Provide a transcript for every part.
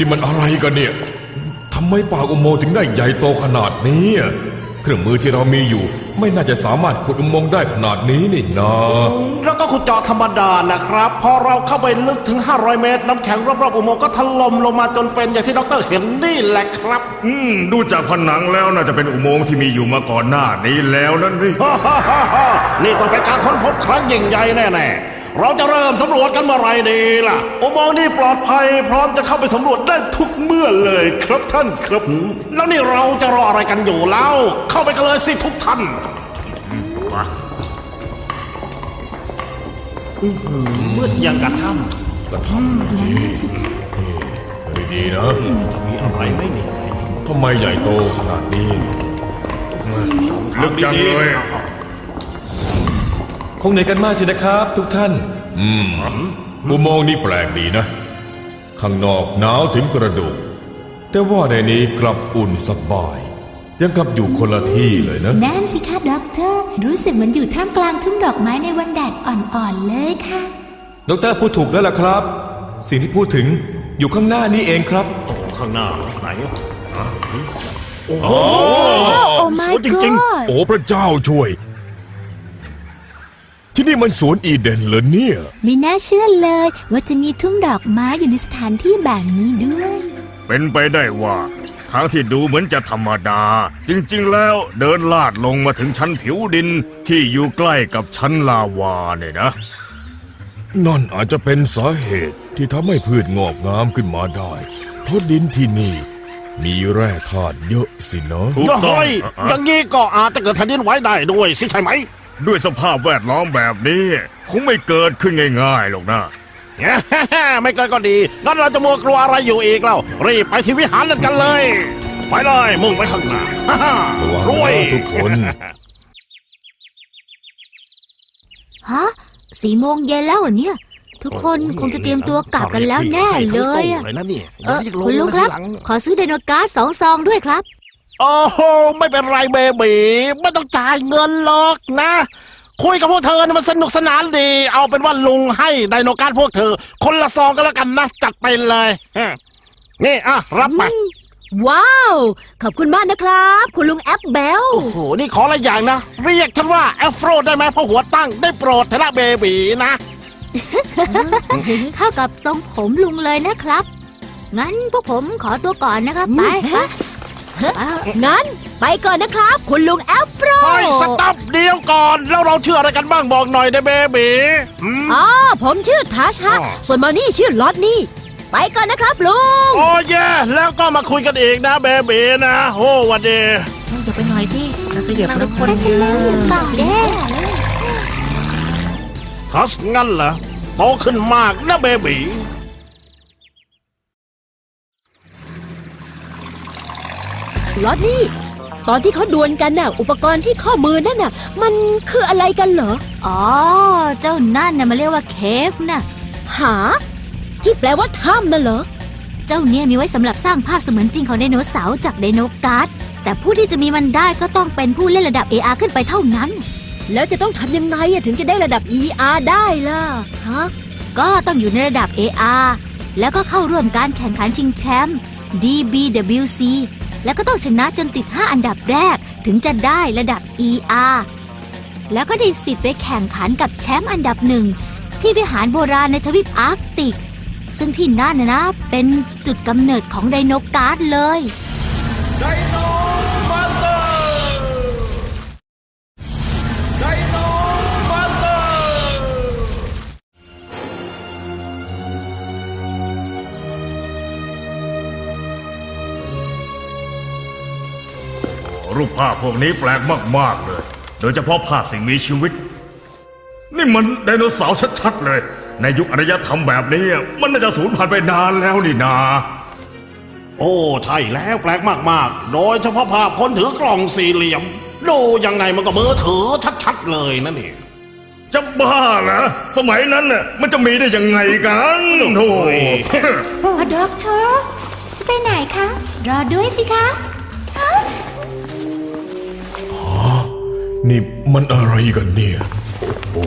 นี่นี่มันอะไรกันเนี่ยทำไมปากอุโมงค์ถึงได้ใหญ่โตขนาดนี้อะเครื่องมือที่เรามีอยู่ ไม่น่าจะสามารถขุดอุโมงค์ได้ขนาดนี้นี่นะแล้วก็ขุดเจาะธรรมดานะครับ พอเราเข้าไปลึกถึง 500 เมตร น้ำแข็งรอบๆอุโมงค์ก็ถล่มลงมาจนเป็นอย่างที่ดรเห็นนี่แหละครับ อืมดูจากผนังแล้วน่าจะเป็นอุโมงค์ที่มีอยู่มาก่อนหน้านี้แล้วนั่นดินี่ต้องเป็นการค้นพบครั้งยิ่งใหญ่แน่ๆ เราจะเริ่มสำรวจกันเมื่อไหรดีล่ะอุโมงค์นี้ปลอดภัย พร้อมจะเข้าไปสำรวจได้ทุกเมื่อเลยครับท่านครับ แล้วนี่เราจะรออะไรกันอยู่แล้ว เข้าไปกันเลยสิทุกท่านมืดยังกระท่ำกระทำสิดีๆนะมีอะไรไหมเนี่ยทำไมใหญ่โตขนาดนี้ลึกจังเลย คงเหนื่อยกันมากสินะครับ ทุกท่านอุโมงค์นี้แปลกดีนะ ข้างนอกหนาวถึงกระดูก แต่ว่าในนี้กลับอุ่นสบาย ยังกับอยู่คนละที่เลยนะนั่นสิคะด็อกเตอร์รู้สึกเหมือนอยู่ท่ามกลางทุ่งดอกไม้ในวันแดดอ่อนๆเลยค่ะดรพูดถูกแล้วล่ะครับ สิ่งที่พูดถึงอยู่ข้างหน้านี้เองครับข้างหน้าไหนโอ้ my จริง god โอ้พระเจ้าช่วย ที่นี่มันสวนอีเดนเหรอเนี่ย ไม่น่าเชื่อเลยว่าจะมีทุ่งดอกไม้อยู่ในสถานที่แบบนี้ด้วย เป็นไปได้ว่าทางที่ดูเหมือนจะธรรมดา จริงๆแล้วเดินลาดลงมาถึงชั้นผิวดินที่อยู่ใกล้กับชั้นลาวาเนี่ยนะ นั่นอาจจะเป็นสาเหตุที่ทำให้พืชงอกงามขึ้นมาได้ เพราะดินที่นี่ มีแร่ธาตุเยอะสินะถูกก็ต้อง เฮ้ยอย่างนี้ก็อาจจะเกิดแผ่นดินไหวได้ด้วยสิใช่ไหม ด้วยสภาพแวดล้อมแบบนี้คงไม่เกิดขึ้นง่ายๆหรอกนะไม่เกินก็ดีงั้นเราจะมัวกลัวอะไรอยู่อีกเล่ารีบไปที่วิหารเล่นกันเลย ไปเลยมุ่งไปข้างหน้าระวังรวยนะทุกคนฮะสี่โมงเย็นแล้วเหรอเนี่ย ทุกคนคงจะเตรียมตัวกลับกันแล้วแน่เลยอะเลยนะเนี่ยเออคุณลุงครับ ขอซื้อไดโนการ์ดสองซองด้วยครับ โอ้โหไม่เป็นไรเบบีไม่ต้องจ่ายเงินหรอกนะ คุยกับพวกเธอนะมันสนุกสนานดี เอาเป็นว่าลุงให้ไดโนการ์ดพวกเธอ คนละซองก็แล้วกันนะ จัดไปเลยฮะนี่อะรับไปว้าว ขอบคุณมากนะครับ คุณลุงแอปเบลโอ้โห นี่ขออะไรอย่างนะ เรียกฉันว่าแอฟโรได้ไหมเพราะหัวตั้งได้โปรดเถอะนะเบบีนะเข้ากับทรงผมลุงเลยนะครับ งั้นพวกผมขอตัวก่อนนะครับ ไปไปไป งั้น ไปก่อนนะครับ คุณลุงแอปโปรเฮ้ยสต็อปเดียวก่อน แล้วเราเชื่ออะไรกันบ้างบอกหน่อยได้เบบีอืม อ๋อผมชื่อทาชาอ๋อ ส่วนมานี่ชื่อลอตนี่ ไปก่อนนะครับลุง โอ้เย่แล้วก็มาคุยกันอีกนะเบบีนะโอ้หวันดีอย่าไปหน่อยที่เราขยับแล้วคนแต่ฉันเล่นอยู่ก่อนแย่ทัสงั้นเหรอโตขึ้นมากนะเบบี ลอตนี่ ตอนที่เขาดวลกันน่ะ อุปกรณ์ที่ข้อมือนั่นน่ะ มันคืออะไรกันเหรอ อ๋อ เจ้านั่นน่ะมาเรียกว่าเคฟน่ะ หา ที่แปลว่าถ้ำน่ะเหรอ เจ้าเนี่ยมีไว้สำหรับสร้างภาพเสมือนจริงของไดโนเสาร์จากไดโนการ์ด แต่ผู้ที่จะมีมันได้ก็ต้องเป็นผู้เล่นระดับ AR ขึ้นไปเท่านั้น แล้วจะต้องทำยังไงอะถึงจะได้ระดับ ER ได้ล่ะ ฮะ ก็ต้องอยู่ในระดับ AR แล้วก็เข้าร่วมการแข่งขันชิงแชมป์ DBWC แล้วก็ต้องชนะจนติด 5 อันดับแรกถึงจะได้ระดับ ER แล้วก็ได้สิทธิ์ไปแข่งขันกับแชมป์อันดับหนึ่งที่วิหารโบราณในทวีปอาร์กติก ซึ่งที่นั่นนะนะ เป็นจุดกำเนิดของไดโนการ์ดเลย รูปภาพพวกนี้แปลกมากๆเลย โดยเฉพาะภาพสิ่งมีชีวิต นี่มันไดโนเสาร์ชัดๆเลย ในยุคอารยธรรมแบบนี้ มันน่าจะสูญพันธุ์ไปนานแล้วนี่นา โอ้ใช่แล้วแปลกมากๆ โดยเฉพาะภาพคนถือกล่องสี่เหลี่ยม ดูยังไงมันก็มือถือชัดๆเลยนะนี่จะบ้าเหรอสมัยนั้นน่ะมันจะมีได้ยังไงกันโธ่โอ้ยพอด็อกเตอร์จะไปไหนคะ รอด้วยสิคะ นี่มันอะไรกันเนี่ย โอ้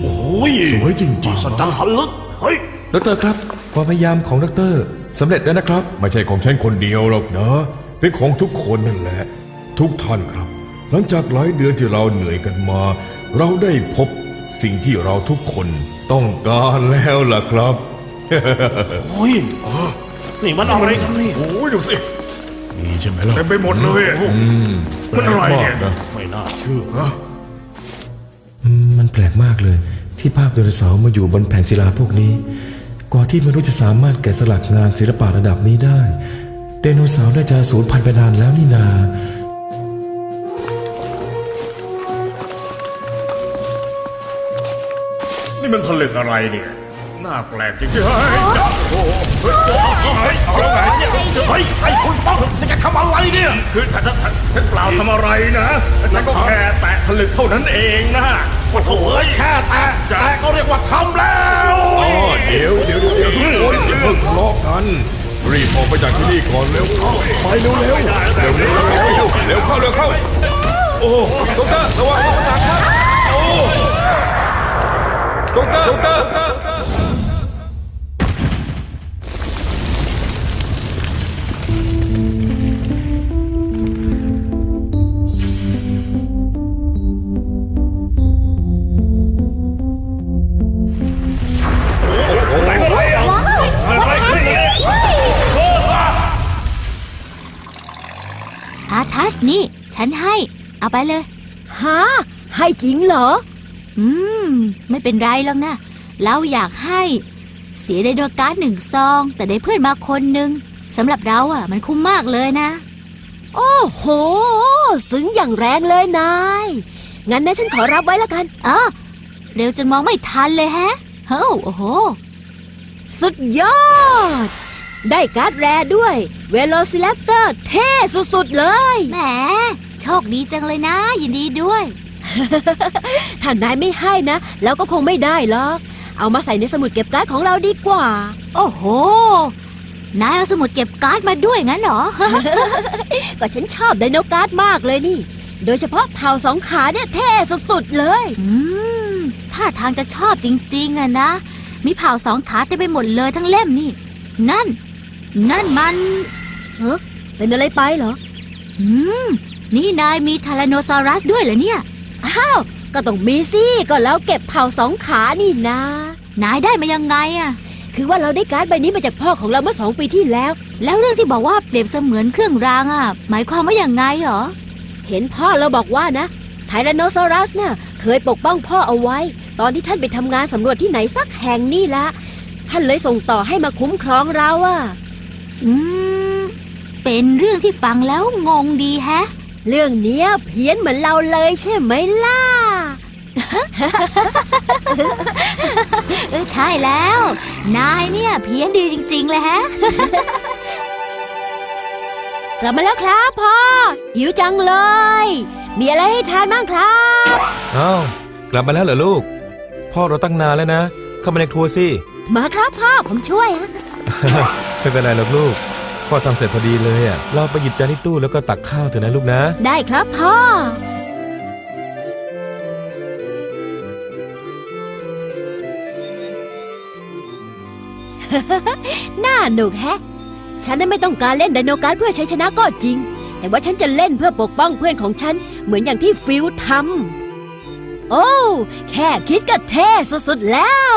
โอ้ยสวยจริงสัจจันทะลึกเฮ้ยดรครับ ความพยายามของดรสำเร็จแล้วนะครับๆไม่ใช่ของฉันคนเดียวหรอกนะ เป็นของทุกคนนั่นแหละ ทุกท่านครับ หลังจากหลายเดือนที่เราเหนื่อยกันมา เราได้พบสิ่งที่เราทุกคนต้องการแล้วล่ะครับ โอ้ยนี่มันอะไรกันนี่โอ้ยดูสินี่ ใช่ไหมล่ะเต็มไปหมดเลยอะมันอะไรเนี่ยแปลกมากนะไม่น่าเชื่ออืมมันแปลกมากเลย ที่ภาพไดโนเสาร์มาอยู่บนแผ่นศิลาพวกนี้ กว่าที่มนุษย์จะสามารถแกะสลักงานศิลปะระดับนี้ได้ไดโนเสาร์น่าจะสูญพันธุ์ไปนานแล้วนี่นา นี่มันผลึกอะไรเนี่ย น่าแปลกจริงๆเฮ้ยจับโอ้โหเฮ้ยเฮ้ยเอาแล้วไงเนี่ยเฮ้ย ทำอะไรเนี่ย คือฉันฉันฉันฉันเปล่าทำอะไรนะฉันก็แค่แตะผลึกเท่านั้นเองนะโอ้โหเอ้ยแค่แตะแต่ก็เรียกว่าทำแล้วอ๋อเดี๋ยวเดี๋ยวเดี๋ยวเดี๋ยวทุกคนอย่าเพิ่งทะเลาะกันรีบออกไปจากที่นี่ก่อนเร็วเข้าไปเร็วเร็วเร็วเร็วเร็วเร็วเร็วเข้าเร็วเข้าโอ้ดรระวังระวังครับโอ้ดรดร สนี่ ฉันให้ เอาไปเลยฮะให้จริงเหรอ อืม ไม่เป็นไรหรอกนะ เราอยากให้ เสียไดโนการ์ดหนึ่งซอง แต่ได้เพื่อนมาคนหนึ่งสำหรับเราอะ มันคุ้มมากเลยนะ โอ้โห ซึ้งอย่างแรงเลยนาย งั้นนะฉันขอรับไว้ละกันเออเร็วจนมองไม่ทันเลยแฮะ เฮ้าโอ้โห สุดยอด ได้การ์ดแรด้วย เวโ c ซิเลปเตอร์เท่สุด ๆ เลย แหม โชคดีจังเลยนะ ยินดีด้วย ถ้านายไม่ให้นะ แล้วก็คงไม่ได้หรอก เอามาใส่ในสมุดเก็บการ์ดของเราดีกว่า โอ้โห นายเอาสมุดเก็บการ์ดมาด้วยงั้นเหรอ ก็ฉันชอบไดโนการ์ดมากเลยนี่ โดยเฉพาะเผ่าสองขาเนี่ยเท่สุดๆเลยอืมถ้าทางจะชอบจริงๆอะนะ มีเผ่าสองขาเต็มไปหมดเลยทั้งเล่มนี่ นั่น นั่นมันเฮ้เป็นอะไรไปเหรอ อืม นี่นายมีทาราโนซอรัสด้วยเหรอเนี่ย อ้าว ก็ต้องมีสิ ก็แล้วเก็บเผ่าสองขานี่นะ นายได้มายังไงอะคือว่าเราได้การ์ดใบนี้มาจากพ่อของเราเมื่อสองปีที่แล้ว แล้วเรื่องที่บอกว่าเปรียบเสมือนเครื่องรางอะหมายความว่าอย่างไงหรอ เห็นพ่อเราบอกว่านะ ไทแรนโนซอรัสน่ะเคยปกป้องพ่อเอาไว้ ตอนที่ท่านไปทำงานสำรวจที่ไหนสักแห่งนี่ละ ท่านเลยส่งต่อให้มาคุ้มครองเราอะ อืม เป็นเรื่องที่ฟังแล้วงงดีแฮะ เรื่องเนี้ยเพี้ยนเหมือนเราเลยใช่ไหมล่ะ เออใช่แล้ว นายเนี่ยเพี้ยนดีจริง ๆ เลยแฮะ กลับมาแล้วครับพ่อ หิวจังเลย มีอะไรให้ทานบ้างครับ อ้าว กลับมาแล้วเหรอลูก พ่อเราตั้งนานแล้วนะ เข้ามาในครัวสิ มาครับพ่อผมช่วยฮะไม่เป็นไรหรอกลูก พ่อทำเสร็จพอดีเลยอะ เราไปหยิบจานที่ตู้แล้วก็ตักข้าวเถอะนะลูกนะ ได้ครับพ่อ น่าหนุกแฮะ ฉันนั้นไม่ต้องการเล่นไดโนการ์ดเพื่อใช้ชนะก็จริง แต่ว่าฉันจะเล่นเพื่อปกป้องเพื่อนของฉัน เหมือนอย่างที่ฟิลทำโอ้ แค่คิดก็เท่สุดๆแล้ว